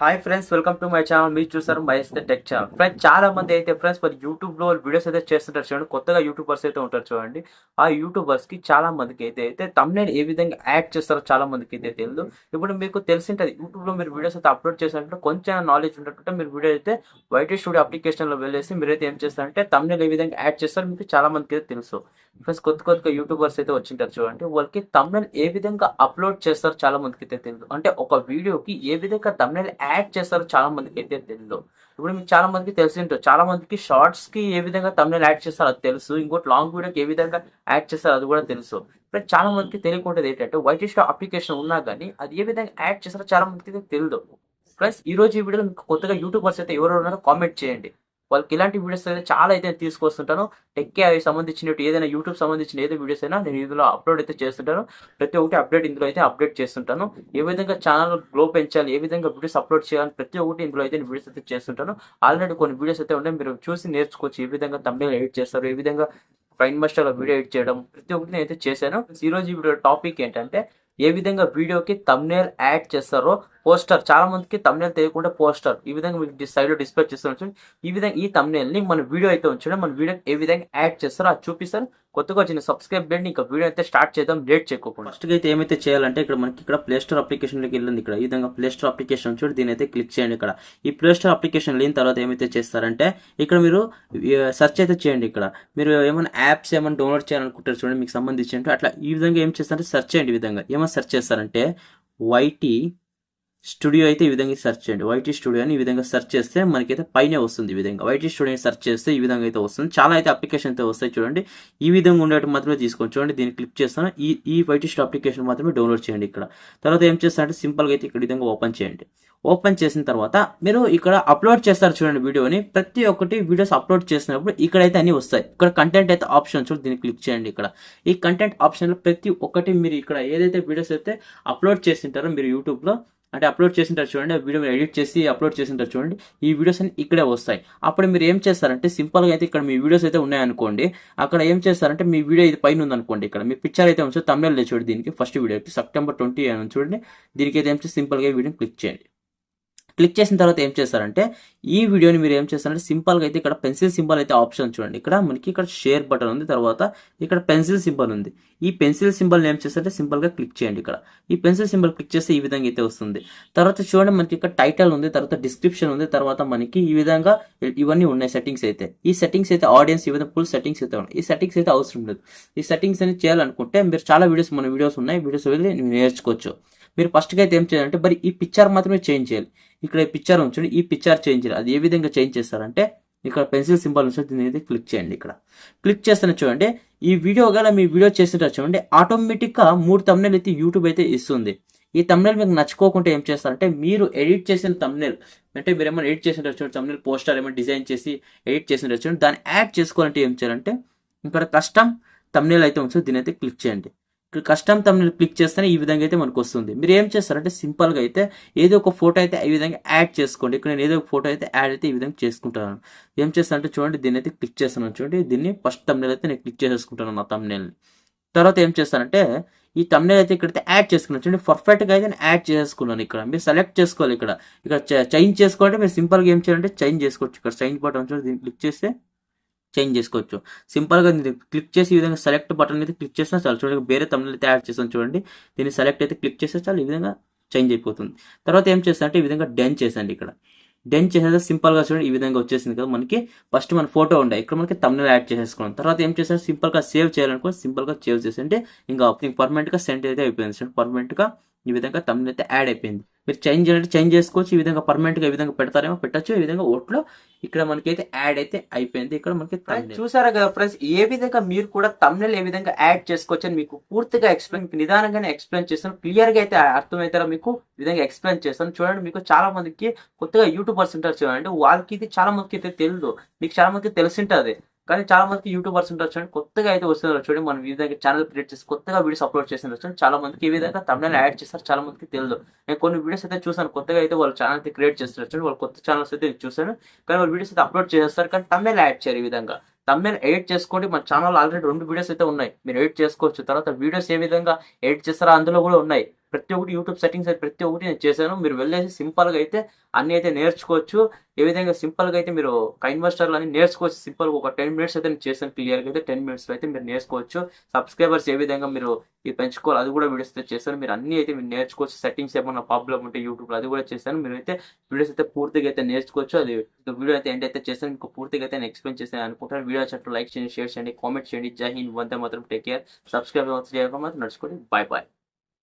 Hi friends welcome to my channel మీరు చూసారు Mahesh tech channel friends చాలా మంది అయితే ఫ్రెండ్స్ మరి యూట్యూబ్లో వీడియోస్ అయితే చేస్తుంటారు చూడండి. కొత్తగా యూట్యూబర్స్ అయితే ఉంటారు చూడండి. ఆ యూట్యూబర్స్కి చాలా మందికి అయితే అయితే తమ్నేల్ ఏ విధంగా యాడ్ చేస్తారో చాలా మందికి అయితే తెలియదు ఇప్పుడు మీకు తెలిసింటది యూట్యూబ్లో మీరు వీడియోస్ అయితే అప్లోడ్ చేసినట్టు కొంచెం నాలెడ్జ్ ఉన్నట్టు మీరు వీడియో అయితే వైట్ స్టూడియో అప్లికేషన్లో వెళ్ళేసి మీరైతే ఏం చేస్తారంటే తమ్నేల్ ఏ విధంగా యాడ్ చేస్తారో మీకు చాలా మందికి అయితే తెలుసు. ప్లస్ కొత్త కొత్తగా యూట్యూబర్స్ అయితే వచ్చింటారు చూడండి. వాళ్ళకి తమ్నేల్ ఏ విధంగా అప్లోడ్ చేస్తారో చాలా మందికి అయితే తెలియదు అంటే ఒక వీడియోకి ఏ విధంగా తమ్నేల్ యాడ్ చేస్తారో చాలా మందికి అయితే తెలియదు ఇప్పుడు మీకు చాలా మందికి తెలిసి ఉంటుంది చాలా మందికి షార్ట్స్కి ఏ విధంగా తమిళ యాడ్ చేస్తారో అది తెలుసు. ఇంకోటి లాంగ్ వీడియోకి ఏ విధంగా యాడ్ చేస్తారో అది కూడా తెలుసు. ఇప్పుడు చాలా మందికి తెలియకుండా ఏంటంటే వైట్ స్టో అప్లికేషన్ ఉన్నా కానీ అది ఏ విధంగా యాడ్ చేస్తారో చాలా మందికి అయితే తెలియదు ఫ్రెండ్స్ ఈ రోజు ఈ వీడియోలో మీకు కొత్తగా యూట్యూబర్స్ అయితే ఎవరు ఉన్నారో కామెంట్ చేయండి. వాళ్ళకి ఇలాంటి వీడియోస్ అయితే చాలా అయితే తీసుకొస్తుంటాను. టెక్కే అవి సంబంధించిన ఏదైనా యూట్యూబ్ సంబంధించిన ఏదో వీడియోస్ అయినా నేను ఇందులో అప్లోడ్ అయితే చేస్తుంటాను. ప్రతి ఒక్కటి అప్డేట్ ఇందులో అయితే అప్డేట్ చేస్తుంటాను. ఏ విధంగా ఛానల్ గ్లో పెంచాలి ఏ విధంగా వీడియోస్ అప్లోడ్ చేయాలి ప్రతి ఒక్కటి ఇందులో అయితే వీడియోస్ అయితే చేస్తుంటాను. ఆల్రెడీ కొన్ని వీడియోస్ అయితే ఉన్నాయి మీరు చూసి నేర్చుకోవచ్చు ఏ విధంగా తమిళ ఎడిట్ చేస్తారు ఏ విధంగా ఫైన్ మాస్టర్ వీడియో ఎడిట్ చేయడం ప్రతి ఒక్కటి నేను అయితే చేశాను. ఈ రోజు వీడియో టాపిక్ ఏంటంటే ఏ విధంగా వీడియోకి తమ్నేల్ యాడ్ చేస్తారో పోస్టర్ చాలా మందికి తమ్నేల్ తెలియకుండా పోస్టర్. ఈ విధంగా మీకు సైడ్లో డిస్ప్లే చేస్తూ ఈ విధంగా ఈ తమ్నేల్ని మన వీడియో అయితే ఉంచడం. మన వీడియో ఏ విధంగా యాడ్ చేస్తారో అది చూపిస్తాను కొత్తగా వచ్చిన సబ్స్క్రైబ్ చేయండి ఇంకా వీడియో అయితే స్టార్ట్ చేద్దాం. లేట్ చేయకుండా ఫస్ట్ అయితే ఏమైతే చేయాలంటే ఇక్కడ మనకి ఇక్కడ ప్లే స్టోర్ అప్లికేషన్లోకి వెళ్ళింది ఇక్కడ. ఈ విధంగా ప్లే స్టోర్ అప్లికేషన్ చూడండి దీని అయితే క్లిక్ చేయండి ఇక్కడ. ఈ ప్లే స్టోర్ అప్లికేషన్ లేని తర్వాత ఏమైతే చేస్తారంటే ఇక్కడ మీరు సెర్చ్ అయితే చేయండి ఇక్కడ. మీరు ఏమైనా యాప్స్ ఏమైనా డౌన్లోడ్ చేయాలనుకుంటారు చూడండి మీకు సంబంధించి అట్లా ఈ విధంగా ఏం చేస్తారంటే సెర్చ్ చేయండి విధంగా. ఏమైనా సెర్చ్ చేస్తారంటే వైటీ స్టూడియో అయితే ఈ విధంగా సెర్చ్ చేయండి. వైటీ స్టూడియో అని ఈ విధంగా సెర్చ్ చేస్తే మనకైతే పైనే వస్తుంది ఈ విధంగా. వైటీ స్టూడియో సెర్చ్ చేస్తే ఈ విధంగా అయితే వస్తుంది. చాలా అయితే అప్లికేషన్ అయితే వస్తాయి చూడండి. ఈ విధంగా ఉండేటి మాత్రమే తీసుకోండి చూడండి. దీన్ని క్లిక్ చేస్తాను. ఈ ఈ వైటీ స్టూడియో అప్లికేషన్ మాత్రమే డౌన్లోడ్ చేయండి ఇక్కడ. తర్వాత ఏం చేస్తారంటే సింపుల్గా అయితే ఇక్కడ విధంగా ఓపెన్ చేయండి. ఓపెన్ చేసిన తర్వాత మీరు ఇక్కడ అప్లోడ్ చేస్తారు చూడండి వీడియోని. ప్రతి ఒక్కటి వీడియోస్ అప్లోడ్ చేసినప్పుడు ఇక్కడైతే అన్ని వస్తాయి. ఇక్కడ కంటెంట్ అయితే ఆప్షన్ చూడండి దీన్ని క్లిక్ చేయండి ఇక్కడ. ఈ కంటెంట్ ఆప్షన్లో ప్రతి ఒక్కటి మీరు ఇక్కడ ఏదైతే వీడియోస్ అయితే అప్లోడ్ చేసింటారో మీరు యూట్యూబ్లో అంటే అప్లోడ్ చేసింటారు చూడండి వీడియో ఎడిట్ చేసి అప్లోడ్ చేసింటారు చూడండి ఈ వీడియోస్ అన్ని ఇక్కడే వస్తాయి. అప్పుడు మీరు ఏం చేస్తారంటే సింపుల్గా అయితే ఇక్కడ మీ వీడియోస్ అయితే ఉన్నాయనుకోండి అక్కడ ఏం చేస్తారంటే మీ వీడియో ఇది పైన ఉందనుకోండి ఇక్కడ మీ పిక్చర్ అయితే ఉంచు తమిళ చూడండి దీనికి ఫస్ట్ వీడియో సెప్టెంబర్ ట్వంటీ అని చూడండి దీనికి అయితే ఏం చేసి సింపుల్గా వీడియో వీడియోని క్లిక్ చేయండి. క్లిక్ చేసిన తర్వాత ఏం చేస్తారంటే ఈ వీడియోని మీరు ఏం చేస్తారంటే సింపుల్గా అయితే ఇక్కడ పెన్సిల్ సింబల్ అయితే ఆప్షన్ చూడండి. ఇక్కడ మనకి ఇక్కడ షేర్ బటన్ ఉంది తర్వాత ఇక్కడ పెన్సిల్ సింబల్ ఉంది. ఈ పెన్సిల్ సింబల్ ఏం చేస్తారంటే సింపుల్గా క్లిక్ చేయండి ఇక్కడ. ఈ పెన్సిల్ సింబల్ క్లిక్ చేస్తే ఈ విధంగా అయితే వస్తుంది. తర్వాత చూడండి మనకి ఇక్కడ టైటిల్ ఉంది తర్వాత డిస్క్రిప్షన్ ఉంది తర్వాత మనకి ఈ విధంగా ఇవన్నీ ఉన్నాయి సెట్టింగ్స్ అయితే. ఈ సెట్టింగ్స్ అయితే ఆడియన్స్ ఈ విధంగా ఫుల్ సెట్టింగ్స్ అయితే ఉన్నాయి. ఈ సెట్టింగ్స్ అయితే అవసరం లేదు. ఈ సెట్టింగ్స్ అని చేయాలనుకుంటే మీరు చాలా వీడియోస్ మన వీడియోస్ ఉన్నాయి. వీడియోస్ వెళ్ళి నేర్చుకోవచ్చు. మీరు ఫస్ట్గా అయితే ఏం చేయాలంటే మరి ఈ పిక్చర్ మాత్రమే చేంజ్ చేయాలి. ఇక్కడ ఈ పిక్చర్ ఉంచండి ఈ పిక్చర్ చేంజ్ చేయాలి. అది ఏ విధంగా చేంజ్ చేస్తారంటే ఇక్కడ పెన్సిల్ సింబల్ ఉంటుంది దీని అయితే క్లిక్ చేయండి ఇక్కడ. క్లిక్ చేస్తున్న చూడండి ఈ వీడియో గల మీ వీడియో చేసినట్టు చూడండి ఆటోమేటిక్గా మూడు తమ్నెల్ అయితే యూట్యూబ్ అయితే ఇస్తుంది. ఈ తమ్నెల్ మీకు నచ్చుకోకుండా ఏం చేస్తారంటే మీరు ఎడిట్ చేసిన తమ్నెల్ అంటే మీరు ఏమైనా ఎడిట్ చేసిన చూడండి తమ్నెల్ పోస్టర్ ఏమైనా డిజైన్ చేసి ఎడిట్ చేసిన చూడండి దాన్ని యాడ్ చేసుకోవాలంటే ఏం చేయాలంటే ఇక్కడ కష్టం తమ్నెల్ అయితే ఉంచో దీని అయితే క్లిక్ చేయండి. కస్టమ్ తమ్ని క్లిక్ చేస్తేనే ఈ విధంగా అయితే మనకు వస్తుంది. మీరు ఏం చేస్తారంటే సింపుల్గా అయితే ఏదో ఒక ఫోటో అయితే ఈ విధంగా యాడ్ చేసుకోండి. ఇక్కడ నేను ఏదో ఒక ఫోటో అయితే యాడ్ అయితే ఈ విధంగా చేసుకుంటాను. ఏం చేస్తానంటే చూడండి దీన్ని అయితే క్లిక్ చేస్తున్నాను. చూడండి దీన్ని ఫస్ట్ తమ్నేల్ అయితే నేను క్లిక్ చేసేసుకుంటాను నా తమ్నేల్ని తర్వాత ఏం చేస్తానంటే ఈ తమ్నేల్ అయితే ఇక్కడైతే యాడ్ చేసుకున్నాను. చూడండి పర్ఫెక్ట్గా అయితే నేను యాడ్ చేసుకున్నాను ఇక్కడ. మీరు సెలెక్ట్ చేసుకోవాలి ఇక్కడ. ఇక్కడ చేంజ్ చేసుకోవాలంటే మీరు సింపుల్గా ఏం చేయాలంటే చేంజ్ చేసుకోవచ్చు. ఇక్కడ చేంజ్ బటన్ చూడండి దీన్ని క్లిక్ చేస్తే చేంజ్ చేసుకోవచ్చు. సింపుల్గా క్లిక్ చేసి ఈ విధంగా సెలెక్ట్ బటన్ అయితే క్లిక్ చేసినా చాలు. చూడండి వేరే తమిళ అయితే యాడ్ చేస్తాను చూడండి. దీన్ని సెలెక్ట్ అయితే క్లిక్ చేస్తే చాలు ఈ విధంగా చేంజ్ అయిపోతుంది. తర్వాత ఏం చేస్తానంటే ఈ విధంగా డెన్ చేసండి ఇక్కడ. డెన్ చేసేది సింపుల్గా చూడండి ఈ విధంగా వచ్చేసింది కదా మనకి. ఫస్ట్ మన ఫోటో ఉండే ఇక్కడ మనకి తమిళ యాడ్ చేసేసుకున్నాం. తర్వాత ఏం చేస్తాం సింపుల్గా సేవ్ చేయాలనుకో సింపుల్గా సేవ్ చేసి అంటే ఇంకా పర్మనెంట్గా సెండ్ అయితే అయిపోయింది. చూడండి పర్మనెంట్గా ఈ విధంగా తమిళ అయితే యాడ్ అయిపోయింది. మీరు చేంజ్ చేయాలంటే చేంజ్ చేసుకోవచ్చు. ఈ విధంగా పర్మనెంట్గా ఈ విధంగా పెడతారేమో పెట్టచ్చు. ఈ విధంగా ఓట్లో ఇక్కడ మనకి అయితే యాడ్ అయితే అయిపోయింది. ఇక్కడ మనకి చూసారా కదా ఫ్రెండ్స్ ఏ విధంగా మీరు కూడా తమిళ ఏ విధంగా యాడ్ చేసుకోవచ్చు అని మీకు పూర్తిగా ఎక్స్ప్లెయిన్ నిదానంగానే ఎక్స్ప్లెయిన్ చేస్తాను. క్లియర్గా అయితే అర్థమవుతారా మీకు? విధంగా ఎక్స్ప్లెయిన్ చేస్తాను. చూడండి మీకు చాలా మందికి కొత్తగా యూట్యూబర్స్ ఉంటారు చూడండి. వాళ్ళకి ఇది చాలా మందికి అయితే తెలియదు మీకు చాలా మందికి తెలిసింటది కానీ చాలా మందికి యూట్యూబర్స్ ఉంటారు చూడండి కొత్తగా అయితే వస్తున్నారు చూడండి మనం ఈ విధంగా ఛానల్ క్రియేట్ చేసి కొత్తగా వీడియోస్ అప్లోడ్ చేస్తున్నారు చూడండి చాలా మందికి ఈ విధంగా తమిళ యాడ్ చేస్తారు చాలా మందికి తెలియదు నేను కొన్ని వీడియోస్ అయితే చూసాను కొత్తగా అయితే వాళ్ళు ఛానల్ అయితే క్రియేట్ చేస్తున్నారు చూడండి వాళ్ళు కొత్త ఛానల్స్ అయితే చూసాను కానీ వాళ్ళు వీడియోస్ అయితే అప్లోడ్ చేస్తారు కానీ తమిళ యాడ్ చేయరు ఈ విధంగా. తమిళ ఎడిట్ చేసుకోండి మన ఛానల్ ఆల్రెడీ రెండు వీడియోస్ అయితే ఉన్నాయి మీరు ఎడిట్ చేసుకోవచ్చు. తర్వాత వీడియోస్ ఏ విధంగా ఎడిట్ చేస్తారో అందులో కూడా ఉన్నాయి. ప్రతి ఒక్కటి యూట్యూబ్ సెట్టింగ్స్ అయితే ప్రతి ఒక్కటి నేను చేశాను. మీరు వెళ్ళేసి సింపుల్గా అయితే అన్ని అయితే నేర్చుకోవచ్చు. ఏ విధంగా సింపుల్గా అయితే మీరు ఇన్వెస్టర్లు అన్ని నేర్చుకోవచ్చు. సింపుల్గా ఒక టెన్ మినిట్స్ అయితే నేను చేశాను క్లియర్గా అయితే టెన్ మినిట్స్లో అయితే మీరు నేర్చుకోవచ్చు. సబ్స్క్రైబర్స్ ఏ విధంగా మీరు ఇది పెంచుకోవాలి అది కూడా వీడియోస్ అయితే చేశాను. మీరు అన్ని అయితే మీరు నేర్చుకోవచ్చు. సెట్టింగ్స్ ఏమన్నా ప్రాబ్లం ఉంటే యూట్యూబ్లో అది కూడా చేశాను. మీరు అయితే వీడియోస్ అయితే పూర్తిగా అయితే నేర్చుకోవచ్చు. అది వీడియో అయితే ఏంటైతే చేశాను. మీకు పూర్తిగా అయితే నేను ఎక్స్ప్లెయిన్ చేశాను అనుకుంటాను వీడియో వచ్చేటప్పుడు లైక్ చేయండి షేర్ చేయండి కామెంట్ చేయండి. జై హింద్. వందే మాత్రం. Take care. సబ్స్క్రైబ్ చేయడం మాత్రం నడుచుకోండి. Bye bye.